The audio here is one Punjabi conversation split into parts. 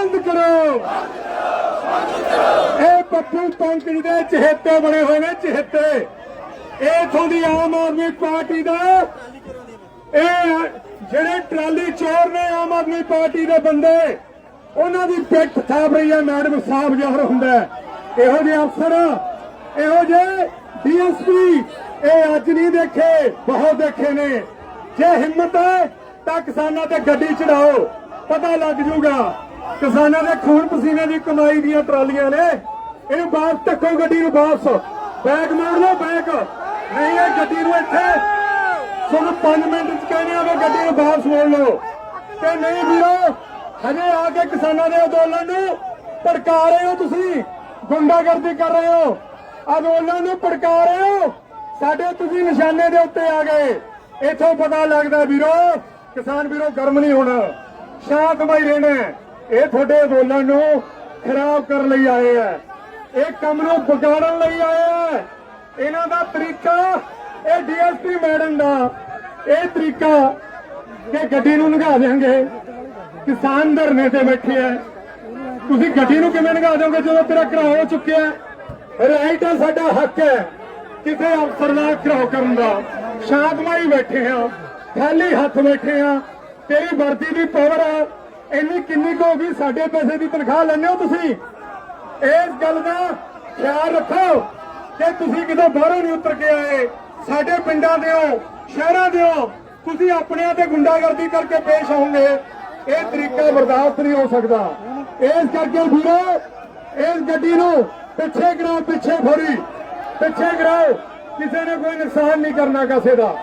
ਬੰਦ ਕਰੋ। ਇਹ ਪੱਪੂ ਪੰਕਜ ਦੇ ਚਹੇਤੇ ਬਣੇ ਹੋਏ ਨੇ, ਚਹੇਤੇ। ਇਹ ਇਥੋਂ ਦੀ ਆਮ ਆਦਮੀ ਪਾਰਟੀ ਦਾ ਇਹ ਜਿਹੜੇ ਟਰਾਲੀ ਚੋਰ ਨੇ ਆਮ ਆਦਮੀ ਪਾਰਟੀ ਦੇ ਬੰਦੇ, ਉਹਨਾਂ ਦੀ ਪਿੱਠ ਥਾਪ ਰਹੀ ਹੈ, ਮੈਡਮ ਸਾਹਿਬ ਜਹਰ ਹੁੰਦਾ ਇਹੋ ਜਿਹੇ ਅਫਸਰ, ਇਹੋ ਜਿਹੇ ਡੀਐਸਪੀ, ਇਹ ਅੱਜ ਨਹੀਂ ਦੇਖੇ, ਬਹੁਤ ਦੇਖੇ ਨੇ। ਜੇ ਹਿੰਮਤ ਹੈ, ਤਾਂ ਕਿਸਾਨਾਂ ਤੇ ਗੱਡੀ ਚੜਾਓ, ਪਤਾ ਲੱਗ ਜੂਗਾ ਕਿਸਾਨਾਂ ਦੇ ਖੂਨ ਪਸੀਨੇ ਦੀ ਕਮਾਈ ਦੀਆਂ ਟਰਾਲੀਆਂ ਨੇ। ਇਹਨੂੰ ਵਾਪਸ ਟੱਕੋ ਗੱਡੀ ਨੂੰ ਵਾਪਸ। ਬੈਗ ਮੋੜ ਲਓ, ਬੈਗ। ਨਹੀਂ, ਇਹ ਗੱਡੀ ਨੂੰ ਇੱਥੇ। ਤੁਹਾਨੂੰ 5 ਮਿੰਟ ਚ ਕਹਿੰਦੇ ਆ ਵੀ ਗੱਡੀ ਨੂੰ ਵਾਪਸ ਮੋੜ ਲਓ। ਤੇ ਨਹੀਂ ਵੀਰੋ, ਹਜੇ ਆ ਕੇ ਕਿਸਾਨਾਂ ਦੇ ਅੰਦੋਲਨ ਨੂੰ ਭੜਕਾ ਰਹੇ ਹੋ ਤੁਸੀਂ। ਗੁੰਡਾਗਰਦੀ ਕਰ ਰਹੇ ਹੋ। ਅੰਦੋਲਨ ਨੂੰ ਭੜਕਾ ਰਹੇ ਹੋ। ਸਾਡੇ ਤੁਸੀਂ ਨਿਸ਼ਾਨੇ ਦੇ ਉੱਤੇ ਆ ਗਏ। ਇੱਥੋਂ ਪਤਾ ਲੱਗਦਾ ਵੀਰੋ, ਕਿਸਾਨ ਵੀਰੋ, ਗਰਮ ਨਹੀਂ ਹੋਣਾ। ਸ਼ਾਂਤਮਈ ਰਹਿਣਾ। ਹੈ। ਇਹ ਤੁਹਾਡੇ ਅੰਦੋਲਨ ਨੂੰ ਖਰਾਬ ਕਰਨ ਲਈ ਆਏ ਆ। ਇਹ ਕੰਮ ਨੂੰ ਵਿਗਾੜਨ ਲਈ ਆਏ ਆ। ਇਹਨਾਂ ਦਾ ਤਰੀਕਾ, ਇਹ ਡੀਐਸਪੀ ਮੈਡਮ ਦਾ, ਇਹ ਤਰੀਕਾ ਕਿ ਗੱਡੀ ਨੂੰ ਨਗਾ ਦੇਣਗੇ। ਕਿਸਾਨ ਧਰਨੇ ਤੇ ਬੈਠੇ ਆ। ਤੁਸੀਂ ਗੱਡੀ ਨੂੰ ਕਿਵੇਂ ਨਗਾ ਦੋਗੇ ਜਦੋਂ ਤੇਰਾ ਘਰਾਓ ਹੋ ਚੁੱਕਿਆ? ਰਾਈਟ ਹੈ ਸਾਡਾ ਹੱਕ ਹੈ। ਕਿਸੇ ਅਫਸਰ ਨਾਲ ਘਰਾਓ ਕਰਨ ਦਾ। ਸ਼ਾਂਤਮਈ ਬੈਠੇ ਆ। ਖਾਲੀ ਹੱਥ ਬੈਠੇ ਆ। ਤੇਰੀ ਵਰਦੀ ਦੀ ਪਾਵਰ ਆ। ਇੰਨੀ ਕਿੰਨੀ ਕੁ ਹੋ ਗਈ, ਸਾਡੇ ਪੈਸੇ ਦੀ ਤਨਖਾਹ ਲੈਂਦੇ ਹੋ ਤੁਸੀਂ। ਇਸ ਗੱਲ ਦਾ ਖਿਆਲ ਰੱਖੋ ਕਿ ਤੁਸੀਂ ਕਿਤੇ ਬਾਹਰੋਂ ਨਹੀਂ ਉਤਰ ਕੇ ਆਏ। ਸਾਡੇ ਪਿੰਡਾਂ ਦੇ ਹੋ, ਸ਼ਹਿਰਾਂ ਦੇ ਹੋ, ਤੁਸੀਂ ਆਪਣਿਆਂ ਤੇ ਗੁੰਡਾਗਰਦੀ ਕਰਕੇ ਪੇਸ਼ ਆਉਂਗੇ। ਇਹ ਤਰੀਕਾ ਬਰਦਾਸ਼ਤ ਨਹੀਂ ਹੋ ਸਕਦਾ। ਇਸ ਕਰਕੇ ਵੀਰੋ, ਇਸ ਗੱਡੀ ਨੂੰ ਪਿੱਛੇ ਕਰਾਓ, ਪਿੱਛੇ ਫੋੜੀ ਪਿੱਛੇ ਕਰਾਓ, ਕਿਸੇ ਨੇ ਕੋਈ ਨੁਕਸਾਨ ਨਹੀਂ ਕਰਨਾ ਕਿਸੇ ਦਾ।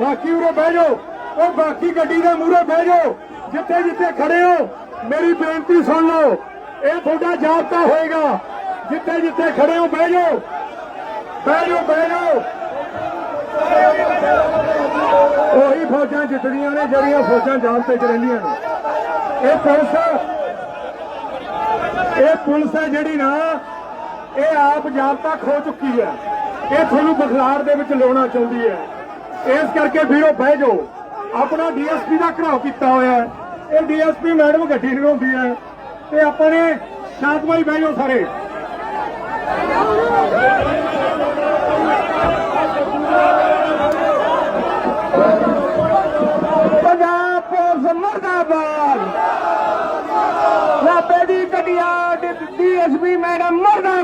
ਬਾਕੀ ਉਰੇ ਬਹਿ ਜਾਓ, ਉਹ ਬਾਕੀ ਗੱਡੀ ਦੇ ਮੂਹਰੇ ਬਹਿ ਜਾਓ। ਜਿੱਥੇ ਜਿੱਥੇ ਖੜੇ ਹੋ, ਮੇਰੀ ਬੇਨਤੀ ਸੁਣ ਲਓ, ਇਹ ਤੁਹਾਡਾ ਜਾਬਤਾ ਹੋਏਗਾ। ਜਿੱਥੇ ਜਿੱਥੇ ਖੜੇ ਹੋ, ਬਹਿ ਜਾਓ। ਬਹਿ ਜਾਓ ਬਹਿ ਜਾਓ। ਉਹੀ ਫੌਜਾਂ ਜਿੱਤਦੀਆਂ ਨੇ, ਜਿਹੜੀਆਂ ਫੌਜਾਂ ਜਾਬਤੇ ਤੇ ਰਹਿੰਦੀਆਂ ਨੇ। ਇਹ ਪੁਲਿਸ ਇਹ ਪੁਲਿਸ ਹੈ ਜਿਹੜੀ ਨਾ, ਇਹ ਆਪ ਜਾਬਤਾ ਖੋ ਚੁੱਕੀ ਹੈ। ਇਹ ਤੁਹਾਨੂੰ ਬਖਲਾਰ ਦੇ ਵਿੱਚ ਲਾਉਣਾ ਚਾਹੁੰਦੀ ਹੈ। ਇਸ ਕਰਕੇ ਵੀਰੋ, ਬਹਿ ਜਾਓ। ਆਪਣਾ ਡੀਐਸਪੀ ਦਾ ਘਰਾਓ ਕੀਤਾ ਹੋਇਆ ਹੈ। ਇਹ ਡੀਐਸਪੀ ਮੈਡਮ ਗੱਡੀ ਨਹੀਂ ਹੁੰਦੀ ਹੈ ਤੇ ਆਪਣੇ ਨੇ ਸ਼ਾਂਤਮਈ ਬਹਿ ਜਾਓ ਸਾਰੇ। ਪੰਜਾਬ ਪੁਲਿਸ ਮਰਦਾਬਾਦ। ਸਾਬੇ ਦੀ ਗੱਡੀਆਂ ਡੀਐਸਪੀ ਮੈਡਮ ਮਰਦਾਬਾਦ।